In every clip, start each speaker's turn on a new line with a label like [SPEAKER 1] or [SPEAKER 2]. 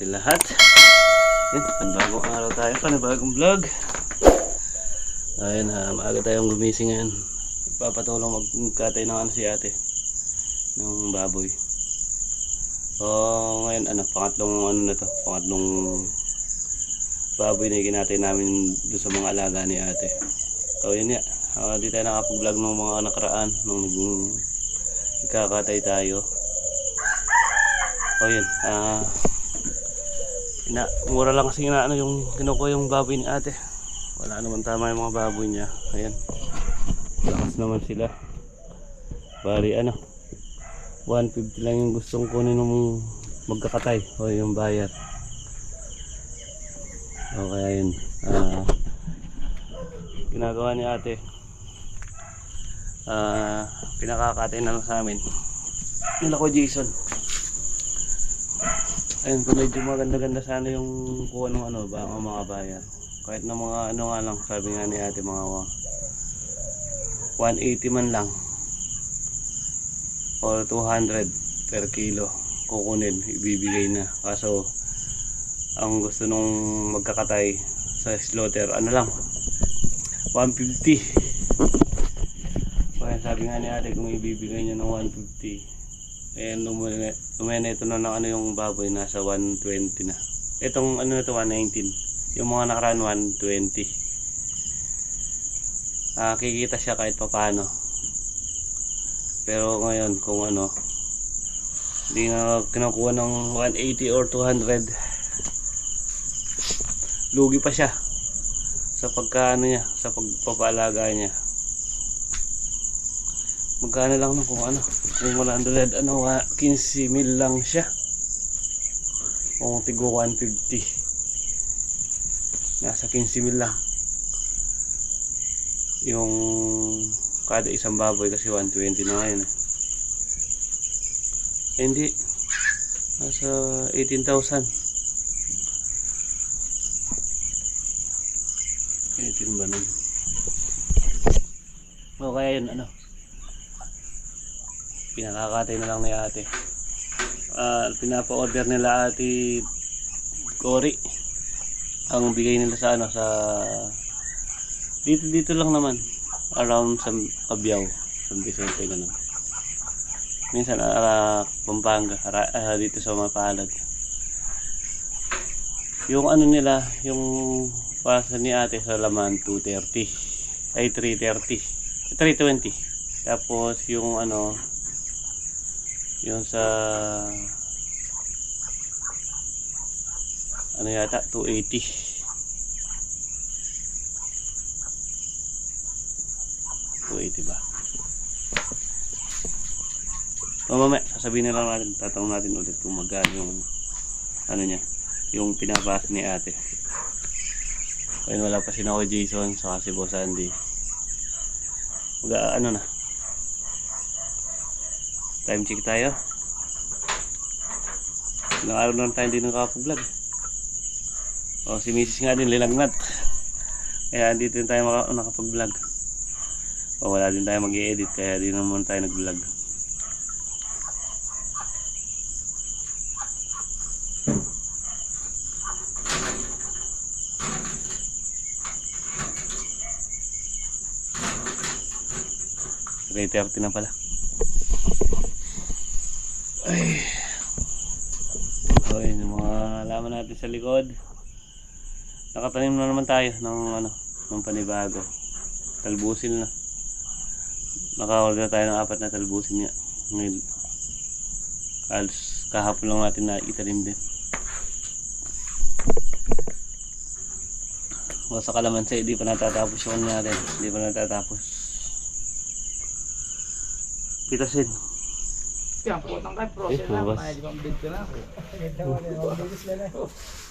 [SPEAKER 1] sa atin lahat. Yan, panibagong araw tayo, panibagong vlog. Ayun ha, maaga tayong gumising ngayon. Papatulong magkatay ng ano si ate. Ng baboy. So, ngayon ano, pangatlong ano na to, pangatlong baboy na ikinatay namin doon sa mga alaga ni ate. So, yun nga. Uh, di tayo nakapag-vlog ng mga nakaraan nung nag nagkakatay tayo. O yun, ah ina, mura lang kasi inaano yung kinukuha yung baboy ni ate. Wala naman tama yung mga baboy niya. Ayan. Lakas naman sila. Bali ano, 150 lang yung gustong kunin ng magkakatay o yung bayar. O kaya yun. Ah, ginagawa ni ate. Ah, pinakakatay na lang sa amin. Nila ko Jason. Ayun, kung medyo maganda-ganda sana yung kuha ng ano, ba, ang mga bayan. Kahit na mga ano nga lang, sabi nga ni ate, mga wa- 180 man lang. Or 200 per kilo. Kukunin, ibibigay na. Kaso, ang gusto nung magkakatay sa slaughter, ano lang, 150. Kaya sabi nga ni ate, kung ibibigay niya ng 150, lumene, lumene ito na ng ano yung baboy, nasa 120 na. Itong ano ito, 119. Yung mga nakaraan, 120. Ah, kikita siya kahit papano. Pero ngayon, kung ano, hindi na kinukuha ng 180 or 200, lugi pa siya sa pagka ano niya, sa pagpapaalaga niya. Magkano lang no, kung ano, kung 100, ano, wa- 15 mil lang siya. Kung tigo 150. Nasa 15 mil lang. Yung kada isang baboy kasi 120 na ngayon. Eh, hindi. Nasa 18,000. 18 ba nun? O kaya yun, ano? Pinakakatay na lang ni ate. Ah, pinapa-order nila ate Cory. Ang bigay nila sa ano sa dito dito lang naman around sa Cabiao, San Vicente ganun. Minsan ara Pampanga, ara, ah, dito sa Mapalad. Yung ano nila, yung pasa ni ate sa laman 230 ay 330 320 tapos yung ano yung sa ano yata 280 280 ba? Mamaya sasabihin na lang natin tatanong natin ulit kung magkano yung ano niya yung pinabasa ni ate. Ayun wala pa si Nako Jason saka si Boss Andy. Mag ano na time check tayo ilang araw na tayo hindi nakapag-vlog o si Mrs. nga din lilagnat kaya hindi din tayo nakapag-vlog o wala din tayo mag edit kaya di naman tayo nag-vlog Three thirty na pala. Ay. Okay, yung mga halaman natin sa likod. Nakatanim na naman tayo ng ano, ng panibago. Talbusin na. Nakawal na tayo ng apat na talbusin niya. Ngayon, alos kahapon lang natin na itanim din. Wala sa kalamansi, hindi pa natatapos yung natin. Hindi pa natatapos. Pitasin.
[SPEAKER 2] Yan, putang kay process
[SPEAKER 1] Eh,
[SPEAKER 2] na.
[SPEAKER 1] labas.
[SPEAKER 2] May di bang bid ka na.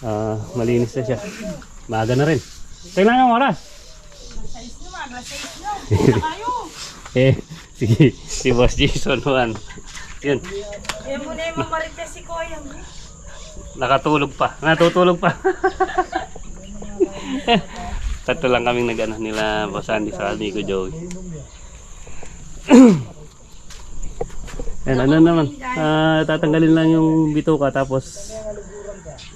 [SPEAKER 1] Ah, malinis na siya. Maaga na rin. Tingnan yung oras. eh, sige. Si Boss Jason 1. Yun,
[SPEAKER 3] Eh, muna yung mamarites si Koyang.
[SPEAKER 1] nakatulog pa. Natutulog pa. Tatlo lang kaming nag-ano nila Boss Andy sa amigo Joey. Yan, ano naman. Ah, tatanggalin lang yung bituka tapos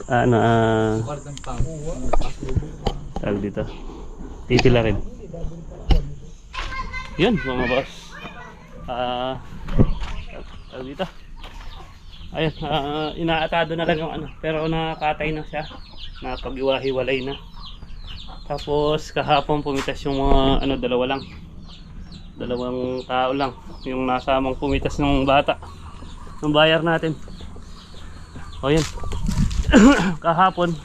[SPEAKER 1] ano, ah,
[SPEAKER 2] Kwartang panguha.
[SPEAKER 1] tawag dito. Titila rin. Yun, mga boss. Ah, tawag dito. Ayun, ah, inaatado na lang yung ano. Pero nakakatay na siya. Napag-iwahiwalay na. Tapos kahapon pumitas yung mga ano, dalawa lang. Dalawang tao lang. Yung nasamang pumitas ng bata. Ng bayar natin. O yun. kahapon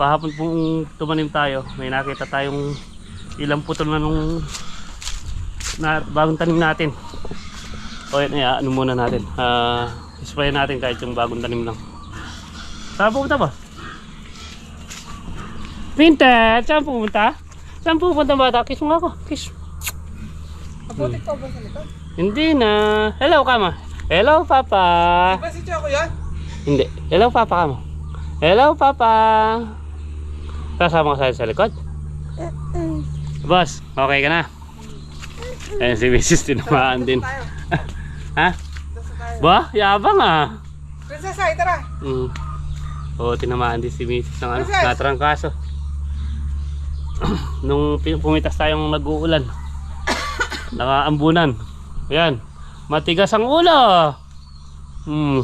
[SPEAKER 1] kahapon pong tumanim tayo may nakita tayong ilang putol na nung na, bagong tanim natin o yan ay ano muna natin ah spray natin kahit yung bagong tanim lang saan pupunta ba? Pintet! saan pupunta? saan pupunta bata? kiss mo ako kiss
[SPEAKER 2] Kaputik pa ba sa likod?
[SPEAKER 1] hindi na hello kama hello papa
[SPEAKER 2] Ba si Choco yan?
[SPEAKER 1] Hindi. Hello, Papa ka mo. Hello, Papa. Kasama ka sa, likod? Boss, okay ka na? Ayun si Mrs. tinamaan din. ha? Ba? Yabang ah.
[SPEAKER 2] Princess, ay tara.
[SPEAKER 1] Mm. Oo, tinamaan din si Mrs. ng ano, natrangkaso. Nung pumitas tayong nag-uulan. Nakaambunan. Ayan. Matigas ang ulo. Hmm.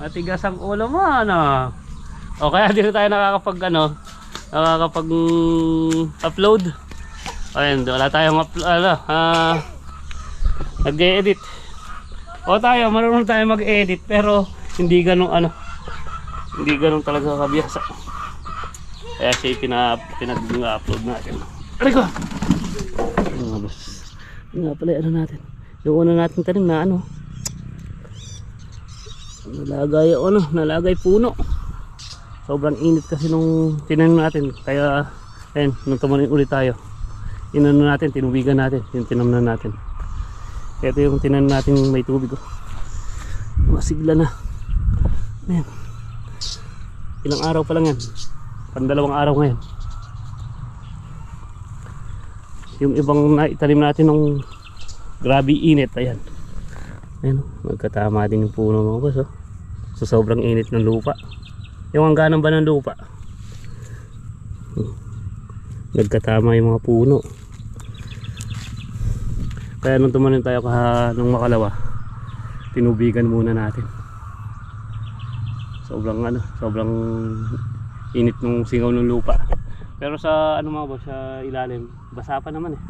[SPEAKER 1] Matigas ang ulo mo, ano. O kaya dito tayo nakakapag, ano, nakakapag upload. Ayan, wala tayong upload, ano, ah, nag-edit. O tayo, marunong tayo mag-edit, pero hindi ganun, ano, hindi ganun talaga kabiyasa. Kaya siya yung pina, pinag-upload natin. Aray ko! Ano nga boss? Yun nga pala, ano natin. Yung una natin tanim na ano. Nalagay ano, nalagay puno. Sobrang init kasi nung tinanim natin. Kaya, ayun, nung tumanim ulit tayo. Inano natin, tinubigan natin. Yung tinamnan natin. Ito yung tinanim natin may tubig. Oh. Masigla na. Ayan. Ilang araw pa lang yan. Pandalawang araw ngayon. Yung ibang naitanim natin ng grabe init. Ayan. Ayan. oh. Magkatama din yung puno mga boss. Oh. So sobrang init ng lupa. Yung hangganan ba ng lupa? Hmm. Nagkatama yung mga puno. Kaya nung tumanim tayo kaha nung makalawa, tinubigan muna natin. Sobrang ano, sobrang init nung singaw ng lupa. Pero sa ano mga boss, sa ilalim, basa pa naman eh.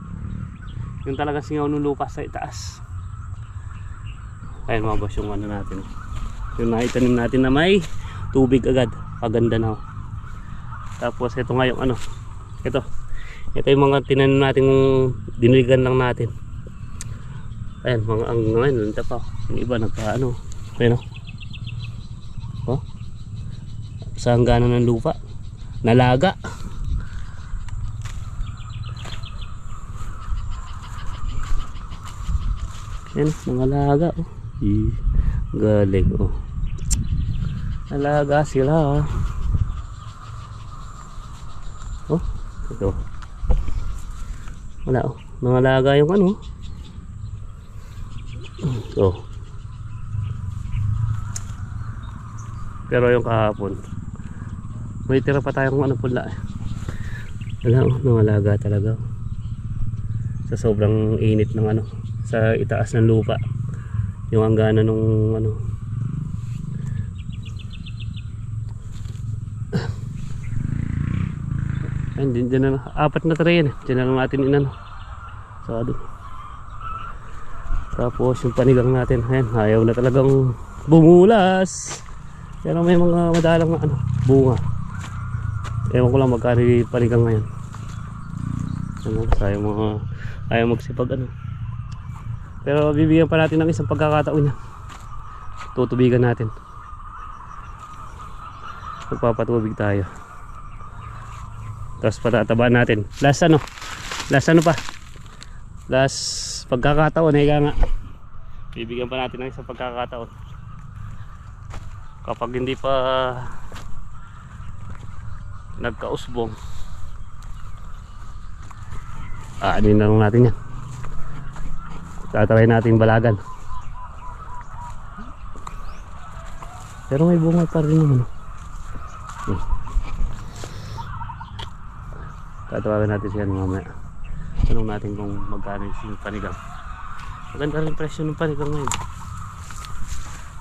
[SPEAKER 1] Yung talaga singaw ng lupa sa itaas. Ayun mga boss, yung ano natin. Yung naitanim natin na may tubig agad. Paganda na. oh. Tapos ito nga yung ano. Ito. Ito yung mga tinanim natin diniligan lang natin. Ayan, mga ang ngayon, nanta pa. Yung iba nagpa ano. Ayun oh. Oh. Sa hangganan ng lupa. Nalaga. Yan, mga laga oh. Eh, galing oh. Alaga sila. ah. Oh, ito. Wala oh. Nangalaga yung ano. Oh. Pero yung kahapon, may tira pa tayong ano pula eh. Wala oh, nangalaga talaga. oh. Sa sobrang init ng ano, sa itaas ng lupa. Yung hangganan nung ano, Ayun, din, din na, apat na tray yan eh. Diyan na lang natin inano. So, doon. Tapos yung panigang natin, ayan, ayaw na talagang bumulas. Pero may mga madalang na ano, bunga. Ewan ko lang magkano yung panigang ngayon. Ano, ayaw mga, ayaw magsipag ano. Pero bibigyan pa natin ng isang pagkakataon niya. Tutubigan natin. Magpapatubig tayo. Tapos patatabaan natin. Last ano? Last ano pa? Last pagkakataon. Higa nga. Bibigyan pa natin ng isang pagkakataon. Kapag hindi pa nagkausbong. Ano na lang natin yan tatry natin balagan. Pero may bunga pa rin naman hmm. tatawagan natin siya mamaya. Tanong natin kung magkano yung panigang. Maganda rin presyo ng panigang ngayon.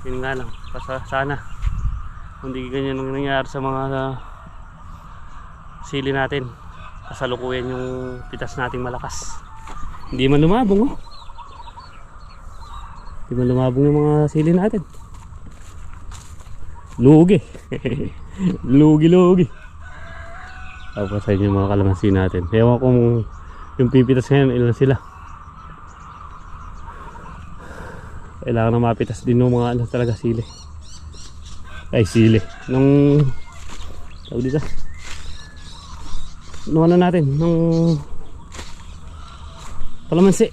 [SPEAKER 1] Yun nga lang. Pasa, sana hindi ganyan ang nangyayari sa mga uh, sili natin. Kasalukuyan yung pitas nating malakas. Hindi man lumabong oh. Hindi man lumabong yung mga sili natin. Lugi. lugi, lugi. Tapos sa inyo mga kalamansi natin. Ewan kung yung pipitas ngayon, ilan sila. Kailangan na mapitas din ng mga ano talaga sili. Ay, sili. Nung... Tawag dito. Nung ano natin, nung... Kalamansi.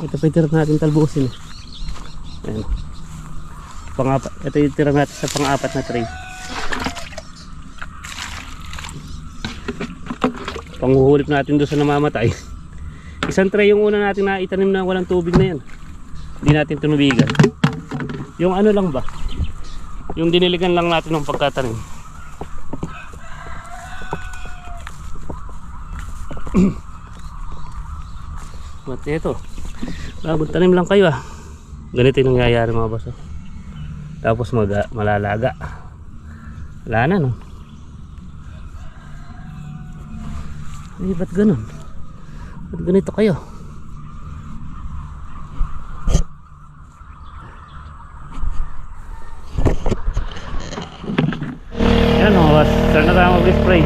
[SPEAKER 1] Ito pa yung tira natin talbusin. eh. Ayan. Pangapat. Ito yung tira natin sa pang-apat na tray. Panghuhulip natin doon sa namamatay. Isang tray yung una natin na itanim na walang tubig na yan. Hindi natin tinubigan. Yung ano lang ba? Yung diniligan lang natin ng pagkatanim. But ito, bagong tanim lang kayo ah. Ganito yung nangyayari mga boss. oh. Tapos mag, malalaga. Wala na no. Ay, ba't ganun? Ba't ganito kayo? Yan mga boss. Start na tayo mag-spray.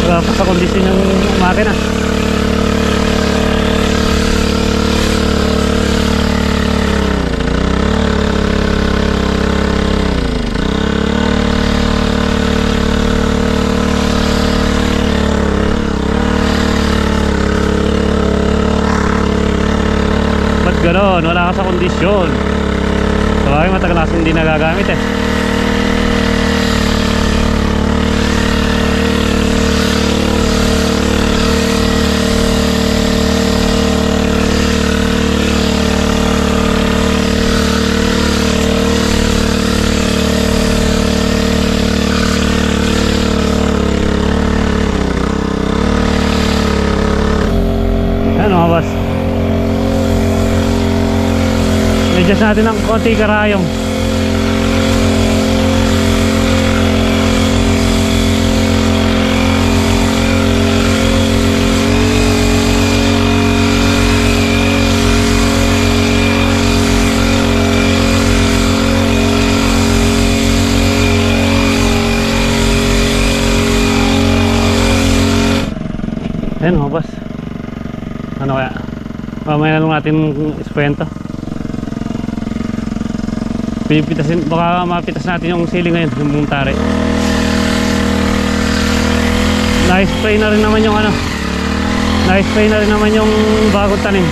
[SPEAKER 1] Wala pa sa kondisyon yung makina. Ba't gano'n? Wala ka sa kondisyon. Sabagay matagal kasi hindi nagagamit eh. Ano mga boss? Medyas natin ng konti karayong. Ayan mga boss. Ano kaya? Mamaya na lang natin sprayan to. Pipitasin, baka mapitas natin yung sili ngayon, yung muntari. Na-spray na rin naman yung ano. Na-spray na rin naman yung bagong tanim.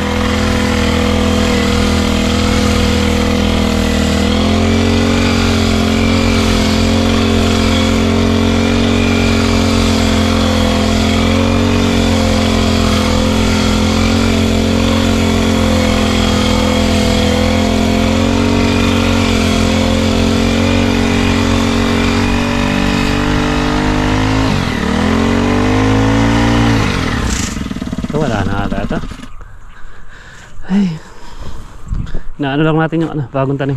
[SPEAKER 1] Ito wala na ata ito. Ay. Naano lang natin yung ano, bagong tanim.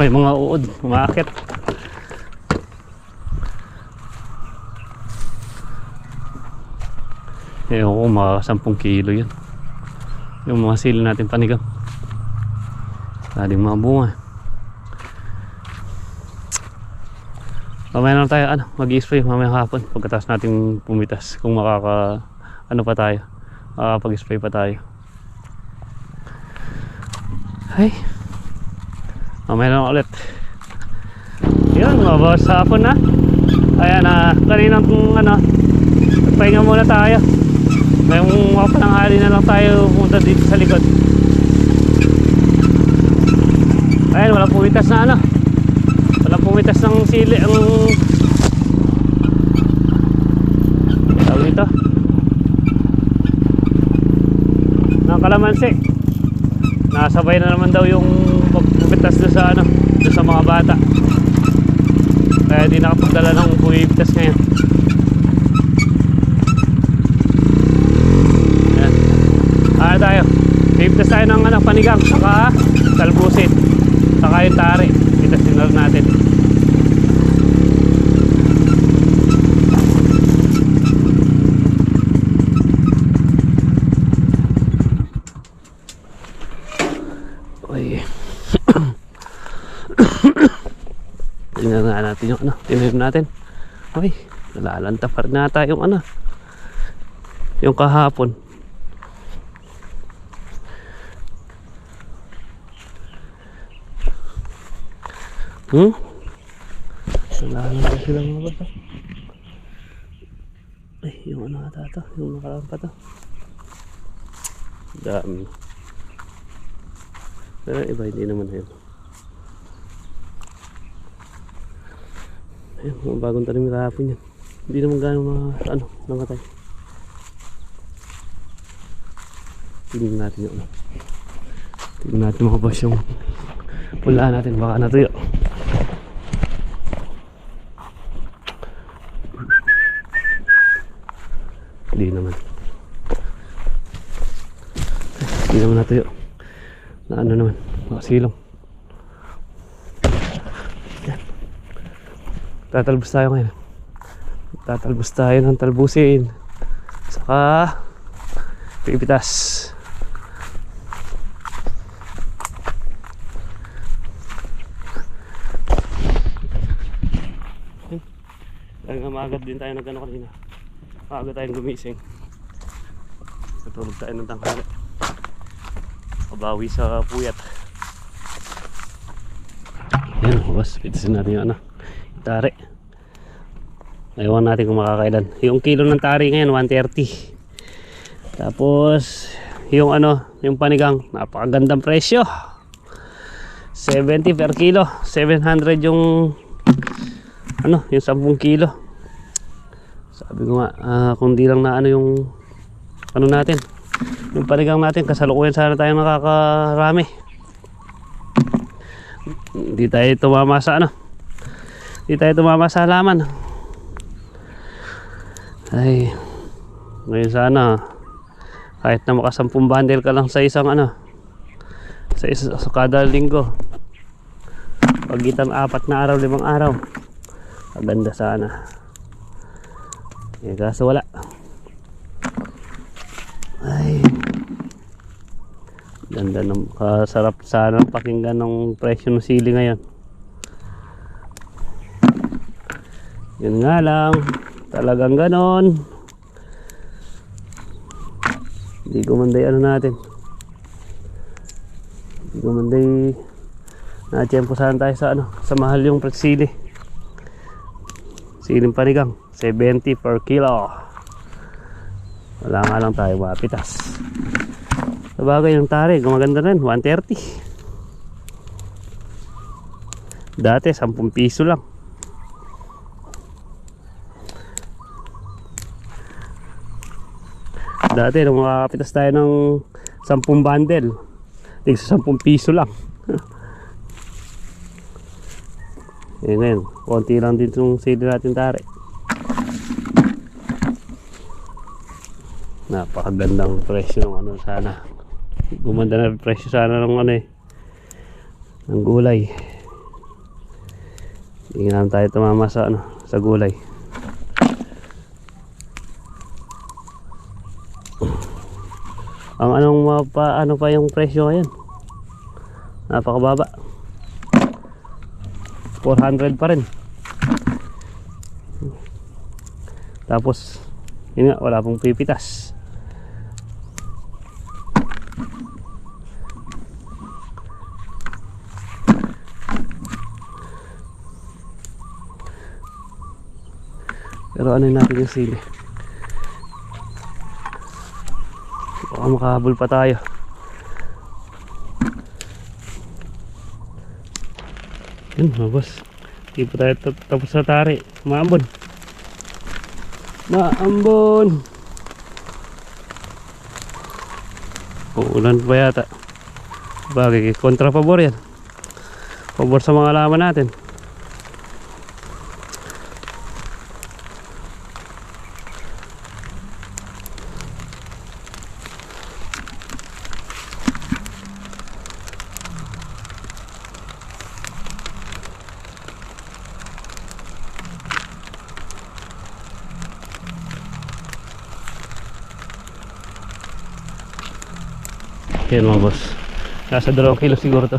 [SPEAKER 1] May mga uod, umaakit. Eh, oo, mga 10 kilo yun. Yung mga sili natin panigang. Daling mga bunga. Mamaya na tayo, ano, mag-spray mamaya hapon pagkatapos natin pumitas kung makaka, ano pa tayo, makakapag-spray pa tayo. Ay, mamaya na ulit. Yun, mga boss, hapon na. Ayan na, kaninang kung ano, nagpahinga muna tayo. Ngayong mga pananghali na lang tayo pumunta dito sa likod. Ayan, walang pumitas na ano. Walang pumitas ng sili ang tawag dito ng kalamansi nasabay na naman daw yung pagpitas doon sa ano doon sa mga bata. Kaya di nakapagdala ng pumipitas ngayon. Ayan. Ah tayo. Pipitas tayo ng ano, panigang saka talbusin saka yung tari. Pitasin na natin Uy. Tingnan nga natin yung ano, tinanim natin. Uy, nalalanta pa rin nata yung ano. Yung kahapon. Hmm? Nalalanta sila mga bata. Ay, yung ano ata to, yung nakaraan pa to. Dami. Pero iba hindi naman yun. Ayun, bagong tanim kahapon yan. Hindi naman gano'ng mga, ano, namatay. Tingnan natin ano. Tingnan natin mga boss yung pula natin. Baka natuyo. Hindi naman. Hindi naman natuyo na ano naman mga silong tatalbos tayo ngayon tatalbos tayo ng talbusin saka pipitas Kaya nga maagad din tayo nagano kanina maaga tayong gumising natulog tayo ng tanghali Kabawi sa puyat. Yan, boss. Pitasin natin yung ano. Tari. Ayawan natin kung makakailan. Yung kilo ng tari ngayon, 130. Tapos, yung ano, yung panigang, napakagandang presyo. 70 per kilo. 700 yung ano, yung 10 kilo. Sabi ko nga, ah, kung di lang na ano yung ano natin, yung panigang natin kasalukuyan sana tayo nakakarami hindi tayo tumama sa ano hindi tayo tumama sa halaman ay ngayon sana kahit na makasampung bundle ka lang sa isang ano sa, isa, sa kada linggo pagitan apat na araw limang araw maganda sana eh kaso wala ay. Ganda ng kasarap sana pakinggan ng presyo ng sili ngayon. Yun nga lang, talagang ganon. Hindi gumanday ano natin. Hindi gumanday na-tiyempo sana tayo sa ano, sa mahal yung sili. Siling panigang, 70 per kilo wala nga lang tayo mapitas sa bagay yung tari gumaganda rin 130 dati 10 piso lang dati nung makakapitas tayo ng 10 bundle tig sa 10 piso lang. Eh ngayon konti lang din itong sili natin tari napakagandang presyo ng ano sana. Gumanda na presyo sana ng ano eh ng gulay. Naman tayo tumama sa ano sa gulay ang anong mapa, ano pa yung presyo ngayon? Napakababa. 400 pa rin. Tapos yun nga wala pong pipitas. Pero ano natin yung sili? Baka pa tayo. Yun mga boss. Hindi pa tayo tap- tapos sa tari. Maambon. Maambon. Uulan pa yata. Bagay, kontra pabor yan. Pabor sa mga alaman natin. Yan mga boss. Nasa 2 kilo siguro to.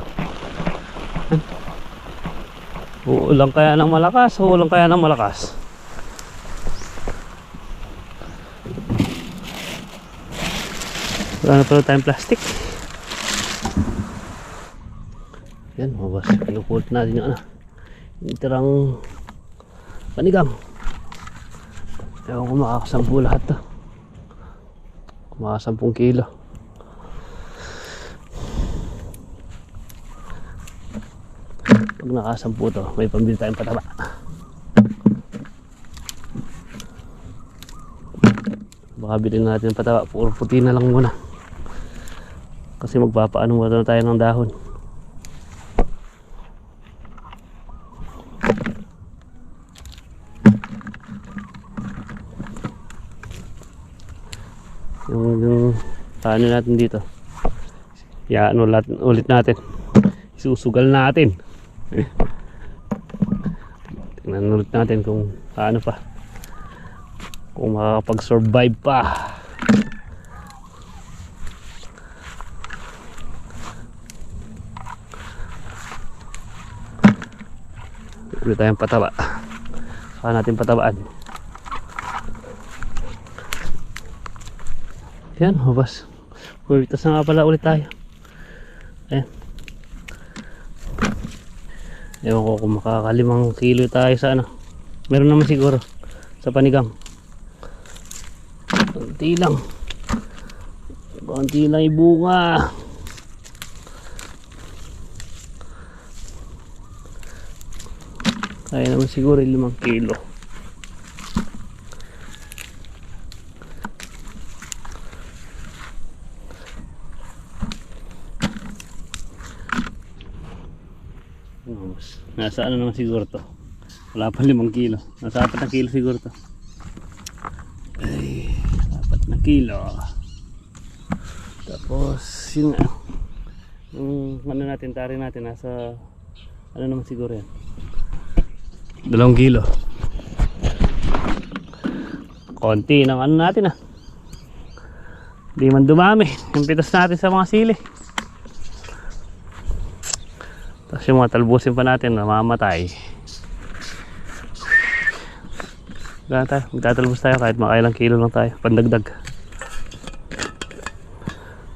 [SPEAKER 1] Uulang kaya ng malakas, uulang kaya ng malakas. Wala na pala tayong plastic. Yan mga boss, pinupulot natin yung ano. Yung tirang panigang. Ewan ko makakasampu lahat to. Makakasampung kilo. Pag nakasampu to, may pambili tayong pataba. Baka bilhin natin ng pataba, puro puti na lang muna. Kasi magpapaano muna tayo ng dahon. Yung, yung paano natin dito. Ya, ano lat, ulit natin. Isusugal natin. Tingnan natin kung paano pa. Kung makakapag-survive pa. Ulit tayong pataba. Saka natin patabaan. Yan, hubas. Pumitas na nga pala ulit tayo. Ayan. Ewan ko kung makakalimang kilo tayo sa ano. Meron naman siguro sa panigang. Konti lang. Konti lang yung bunga. Kaya naman siguro yung limang kilo. Ano, boss? Nasa ano naman siguro to? Wala pa limang kilo. Nasa apat na kilo siguro to. Ay, apat na kilo. Tapos, yun nga. Yung ano natin, tari natin, nasa ano naman siguro yan. Dalawang kilo. Konti ng ano natin ah. Di man dumami. Yung pitas natin sa mga sili. Yung mga talbusin pa natin namamatay. Wala tayo. Magtatalbos tayo kahit makailang kilo lang tayo. Pandagdag.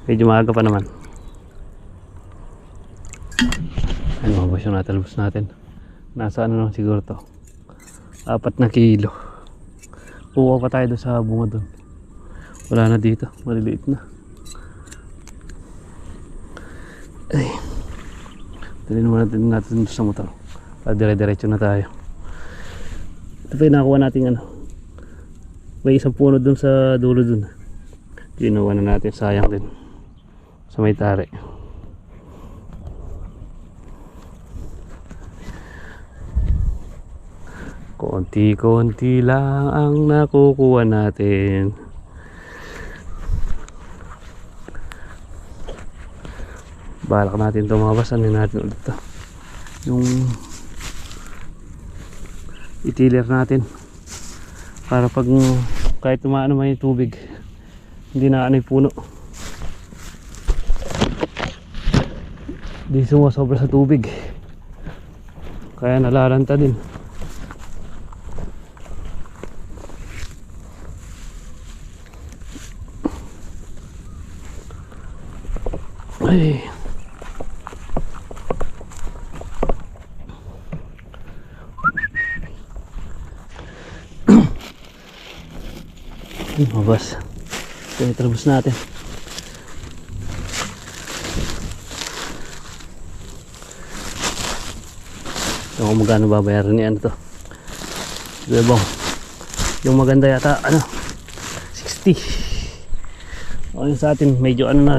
[SPEAKER 1] Medyo maaga pa naman. Ano boss yung natalbos natin? Nasa ano lang siguro to? Apat na kilo. Kuha pa tayo doon sa bunga doon. Wala na dito. Maliliit na. Dalhin muna natin, natin sa motor. Para dire-diretso na tayo. Ito pa nakuha natin ano. May isang puno dun sa dulo dun. Ginawa na natin. Sayang din. Sa may tari. Konti-konti lang ang nakukuha natin. Balak natin tumabas ano natin ulit to yung itiler natin. Para pag kahit tumaano may tubig hindi na ano yung puno. Hindi sumasobra sa tubig. Kaya nalalanta din. Ay mabas. Ito yung trabos natin. Ewan ko magkano babayaran ni ano to. Diba? Yung maganda yata, ano, 60. O yung sa atin, medyo ano na,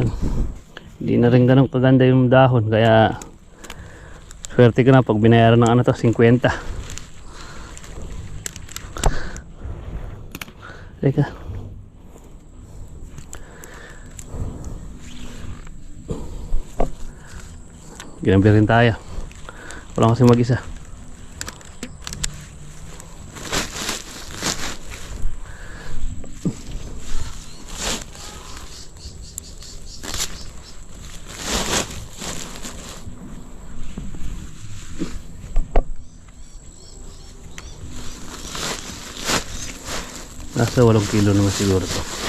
[SPEAKER 1] hindi na rin ganun kaganda yung dahon. Kaya, swerte ka na pag binayaran ng ano to, 50. Teka. Ginambi rin tayo. Wala kasi mag-isa. Nasa 8 kilo naman siguro to.